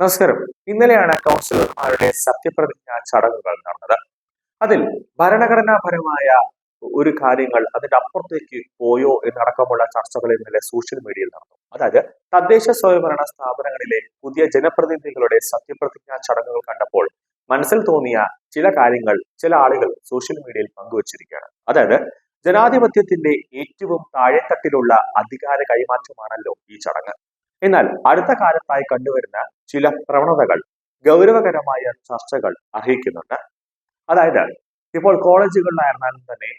നമസ്കാരം. ഇന്നലെയാണ് കൗൺസിലർമാരുടെ സത്യപ്രതിജ്ഞാ ചടങ്ങുകൾ നടന്നത്. അതിൽ ഭരണഘടനാപരമായ ഒരു കാര്യങ്ങൾ അതിന്റെ അപ്പുറത്തേക്ക് പോയോ എന്നടക്കമുള്ള ചർച്ചകൾ ഇന്നലെ സോഷ്യൽ മീഡിയയിൽ നടന്നു. അതായത് തദ്ദേശ സ്വയംഭരണ സ്ഥാപനങ്ങളിലെ പുതിയ ജനപ്രതിനിധികളുടെ സത്യപ്രതിജ്ഞാ ചടങ്ങുകൾ കണ്ടപ്പോൾ മനസ്സിൽ തോന്നിയ ചില കാര്യങ്ങൾ ചില ആളുകൾ സോഷ്യൽ മീഡിയയിൽ പങ്കുവച്ചിരിക്കുകയാണ്. അതായത് ജനാധിപത്യത്തിന്റെ ഏറ്റവും താഴെത്തട്ടിലുള്ള അധികാര കൈമാറ്റമാണല്ലോ ഈ ചടങ്ങ്. എന്നാൽ അടുത്ത കാലത്തായി കണ്ടുവരുന്ന ചില പ്രവണതകൾ ഗൗരവകരമായ ചർച്ചകൾ അർഹിക്കുന്നുണ്ട്. അതായത് ഇപ്പോൾ കോളേജുകളിലായിരുന്നാലും തന്നെ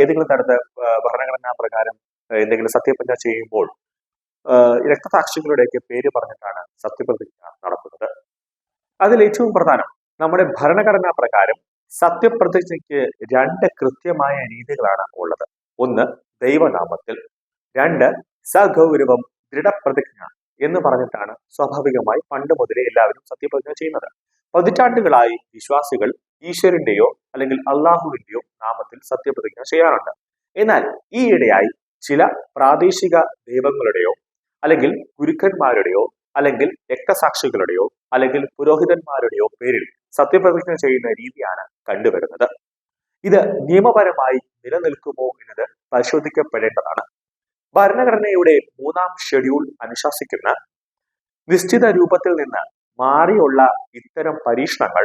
ഏതെങ്കിലും തരത്തിൽ ഭരണഘടനാ പ്രകാരം എന്തെങ്കിലും സത്യപ്രതിജ്ഞ ചെയ്യുമ്പോൾ രക്തസാക്ഷികളുടെയൊക്കെ പേര് പറഞ്ഞിട്ടാണ് സത്യപ്രതിജ്ഞ നടത്തുന്നത്. അതിൽ ഏറ്റവും പ്രധാനം നമ്മുടെ ഭരണഘടനാ പ്രകാരം സത്യപ്രതിജ്ഞയ്ക്ക് രണ്ട് കൃത്യമായ രീതികളാണ് ഉള്ളത്. ഒന്ന് ദൈവനാമത്തിൽ രണ്ട് സഗൗരവം ദൃഢപ്രതിജ്ഞ എന്ന് പറഞ്ഞിട്ടാണ് സ്വാഭാവികമായി പണ്ട് മുതലേ എല്ലാവരും സത്യപ്രതിജ്ഞ ചെയ്യുന്നത്. പതിറ്റാണ്ടുകളായി വിശ്വാസികൾ ഈശ്വരന്റെയോ അല്ലെങ്കിൽ അള്ളാഹുവിന്റെയോ നാമത്തിൽ സത്യപ്രതിജ്ഞ ചെയ്യാറുണ്ട്. എന്നാൽ ഈയിടെയായി ചില പ്രാദേശിക ദൈവങ്ങളുടെയോ അല്ലെങ്കിൽ ഗുരുക്കന്മാരുടെയോ അല്ലെങ്കിൽ രക്തസാക്ഷികളുടെയോ അല്ലെങ്കിൽ പുരോഹിതന്മാരുടെയോ പേരിൽ സത്യപ്രതിജ്ഞ ചെയ്യുന്ന രീതിയാണ് കണ്ടുവരുന്നത്. ഇത് നിയമപരമായി നിലനിൽക്കുമോ എന്നത് പരിശോധിക്കപ്പെടേണ്ടതാണ്. ഭരണഘടനയുടെ മൂന്നാം ഷെഡ്യൂൾ അനുശാസിക്കുന്ന നിശ്ചിത രൂപത്തിൽ നിന്ന് മാറിയുള്ള ഇത്തരം പരീക്ഷണങ്ങൾ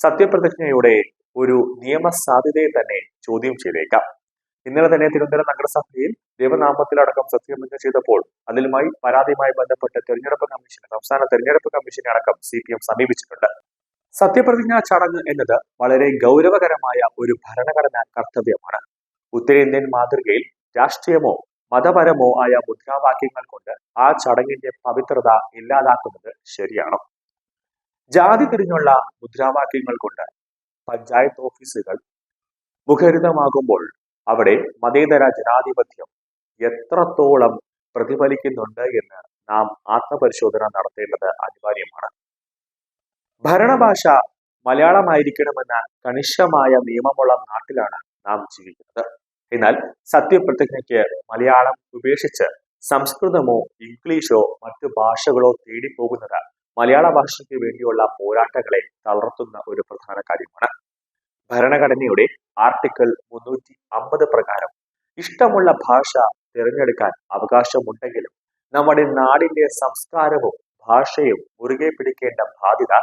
സത്യപ്രതിജ്ഞയുടെ ഒരു നിയമസാധ്യതയെ തന്നെ ചോദ്യം ചെയ്തേക്കാം. ഇന്നലെ തന്നെ തിരുവനന്തപുരം നഗരസഭയിൽ ദേവനാമത്തിലടക്കം സത്യപ്രതിജ്ഞ ചെയ്തപ്പോൾ അതിലുമായി പരാതിയുമായി ബന്ധപ്പെട്ട് തെരഞ്ഞെടുപ്പ് കമ്മീഷനെ സംസ്ഥാന തെരഞ്ഞെടുപ്പ് കമ്മീഷനെ അടക്കം സി പി എം സമീപിച്ചിട്ടുണ്ട്. സത്യപ്രതിജ്ഞാ ചടങ്ങ് എന്നത് വളരെ ഗൗരവകരമായ ഒരു ഭരണഘടനാ കർത്തവ്യമാണ്. ഉത്തരേന്ത്യൻ മാതൃകയിൽ രാഷ്ട്രീയമോ മതപരമോ ആയ മുദ്രാവാക്യങ്ങൾ കൊണ്ട് ആ ചടങ്ങിന്റെ പവിത്രത ഇല്ലാതാക്കുന്നത് ശരിയാണോ? ജാതി തിരിഞ്ഞുള്ള മുദ്രാവാക്യങ്ങൾ കൊണ്ട് പഞ്ചായത്ത് ഓഫീസുകൾ മുഖരിതമാകുമ്പോൾ അവിടെ മതേതര ജനാധിപത്യം എത്രത്തോളം പ്രതിഫലിക്കുന്നുണ്ട് എന്ന് നാം ആത്മപരിശോധന നടത്തേണ്ടത് അനിവാര്യമാണ്. ഭരണഭാഷ മലയാളമായിരിക്കണമെന്ന കണിശമായ നിയമമുള്ള നാട്ടിലാണ് നാം ജീവിക്കുന്നത്. എന്നാൽ സത്യപ്രതിജ്ഞയ്ക്ക് മലയാളം ഉപേക്ഷിച്ച് സംസ്കൃതമോ ഇംഗ്ലീഷോ മറ്റു ഭാഷകളോ തേടിപ്പോകുന്നത് മലയാള ഭാഷയ്ക്ക് വേണ്ടിയുള്ള പോരാട്ടങ്ങളെ തളർത്തുന്ന ഒരു പ്രധാന കാര്യമാണ്. ഭരണഘടനയുടെ ആർട്ടിക്കിൾ മുന്നൂറ്റി അമ്പത് പ്രകാരം ഇഷ്ടമുള്ള ഭാഷ തിരഞ്ഞെടുക്കാൻ അവകാശമുണ്ടെങ്കിലും നമ്മുടെ നാടിന്റെ സംസ്കാരവും ഭാഷയും മുറുകെ പിടിക്കേണ്ട ബാധ്യത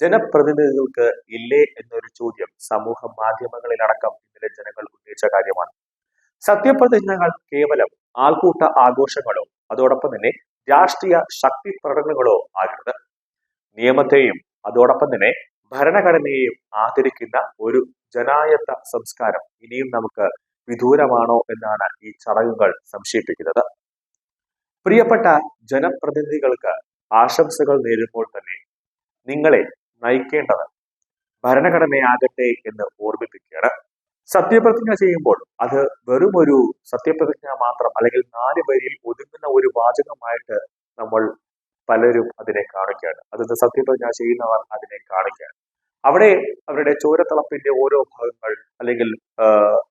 ജനപ്രതിനിധികൾക്ക് ഇല്ലേ എന്നൊരു ചോദ്യം സമൂഹ മാധ്യമങ്ങളിലടക്കം ഇന്നലെ ജനങ്ങൾ ഉന്നയിച്ച കാര്യമാണ്. സത്യപ്രതിജ്ഞകൾ കേവലം ആൾക്കൂട്ട ആഘോഷങ്ങളോ അതോടൊപ്പം തന്നെ രാഷ്ട്രീയ ശക്തി പ്രകടനങ്ങളോ ആകരുത്. നിയമത്തെയും അതോടൊപ്പം തന്നെ ഭരണഘടനയെയും ആദരിക്കുന്ന ഒരു ജനായത്ത സംസ്കാരം ഇനിയും നമുക്ക് വിദൂരമാണോ എന്നാണ് ഈ ചടങ്ങുകൾ സംശയിപ്പിക്കുന്നത്. പ്രിയപ്പെട്ട ജനപ്രതിനിധികൾക്ക് ആശംസകൾ നേരുമ്പോൾ തന്നെ നിങ്ങളെ നയിക്കേണ്ടത് ഭരണഘടനയാകട്ടെ എന്ന് ഓർമ്മിപ്പിക്കുകയാണ്. സത്യപ്രതിജ്ഞ ചെയ്യുമ്പോൾ അത് വെറും ഒരു സത്യപ്രതിജ്ഞ മാത്രം അല്ലെങ്കിൽ നാല് വരിയിൽ ഒതുങ്ങുന്ന ഒരു വാചകമായിട്ട് നമ്മൾ പലരും അതിനെ കാണിക്കുകയാണ് അത് സത്യപ്രതിജ്ഞ ചെയ്യുന്നവർ അതിനെ കാണിക്കുകയാണ് അവിടെ അവരുടെ ചോരത്തിളപ്പിന്റെ ഓരോ ഭാഗങ്ങൾ അല്ലെങ്കിൽ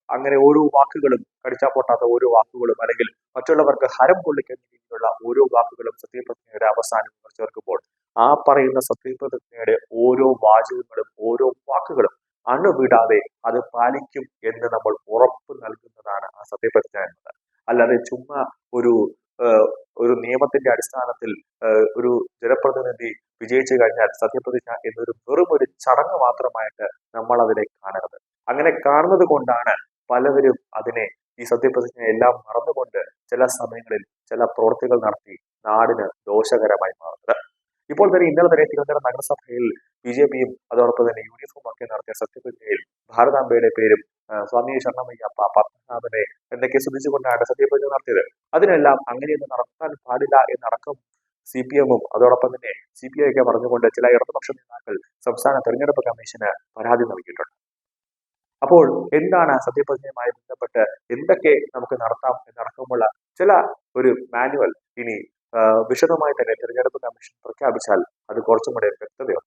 അങ്ങനെ ഓരോ വാക്കുകളും കടിച്ചാൽ പൊട്ടാത്ത ഓരോ വാക്കുകളും അല്ലെങ്കിൽ മറ്റുള്ളവർക്ക് ഹരം കൊള്ളിക്കുന്ന രീതിയിലുള്ള ഓരോ വാക്കുകളും സത്യപ്രതിജ്ഞയുടെ അവസാനം ചേർക്കുമ്പോൾ ആ പറയുന്ന സത്യപ്രതിജ്ഞയുടെ ഓരോ വാചകങ്ങളും ഓരോ വാക്കുകളും അണുവിടാതെ അത് പാലിക്കും എന്ന് നമ്മൾ ഉറപ്പ് നൽകുന്നതാണ് ആ സത്യപ്രതിജ്ഞ എന്നത്. അല്ലാതെ ചുമ്മാ ഒരു ഒരു നിയമത്തിന്റെ അടിസ്ഥാനത്തിൽ ഒരു ജനപ്രതിനിധി വിജയിച്ചു കഴിഞ്ഞാൽ സത്യപ്രതിജ്ഞ എന്നൊരു വെറും ഒരു ചടങ്ങ് മാത്രമായിട്ട് നമ്മൾ അതിനെ കാണരുത്. അങ്ങനെ കാണുന്നത് കൊണ്ടാണ് പലവരും അതിനെ ഈ സത്യപ്രതിജ്ഞ എല്ലാം മറന്നുകൊണ്ട് ചില സമയങ്ങളിൽ ചില പ്രവൃത്തികൾ നടത്തി നാടിന് ദോഷകരമായി മാറുന്നത്. ഇപ്പോൾ തന്നെ ഇന്നലെ തന്നെ തിരുവനന്തപുരം നഗരസഭയിൽ ബി ജെ പിയും അതോടൊപ്പം തന്നെ യു ഡി എഫും ഒക്കെ നടത്തിയ സത്യപ്രതിജ്ഞയിൽ ഭാരതാംബയുടെ പേരും സ്വാമി ശരണമയ്യ പത്മനാഭനെ എന്നൊക്കെ ശ്രദ്ധിച്ചുകൊണ്ടാണ് സത്യപ്രതിജ്ഞ നടത്തിയത്. അതിനെല്ലാം അങ്ങനെയൊന്നും നടത്താൻ പാടില്ല എന്നടക്കം സി പി എമ്മും അതോടൊപ്പം തന്നെ സി പി ഐ ഒക്കെ പറഞ്ഞുകൊണ്ട് ചില ഇടതുപക്ഷ നേതാക്കൾ സംസ്ഥാന തെരഞ്ഞെടുപ്പ് കമ്മീഷന് പരാതി നൽകിയിട്ടുണ്ട്. അപ്പോൾ എന്താണ് സത്യപ്രതിജ്ഞയുമായി ബന്ധപ്പെട്ട് എന്തൊക്കെ നമുക്ക് നടത്താം എന്നടക്കമുള്ള ചില ഒരു മാനുവൽ ഇനി വിശദമായി തന്നെ തിരഞ്ഞെടുപ്പ് കമ്മീഷൻ പ്രഖ്യാപിച്ചാൽ അത് കുറച്ചും കൂടെ വ്യക്തതയുണ്ടാകും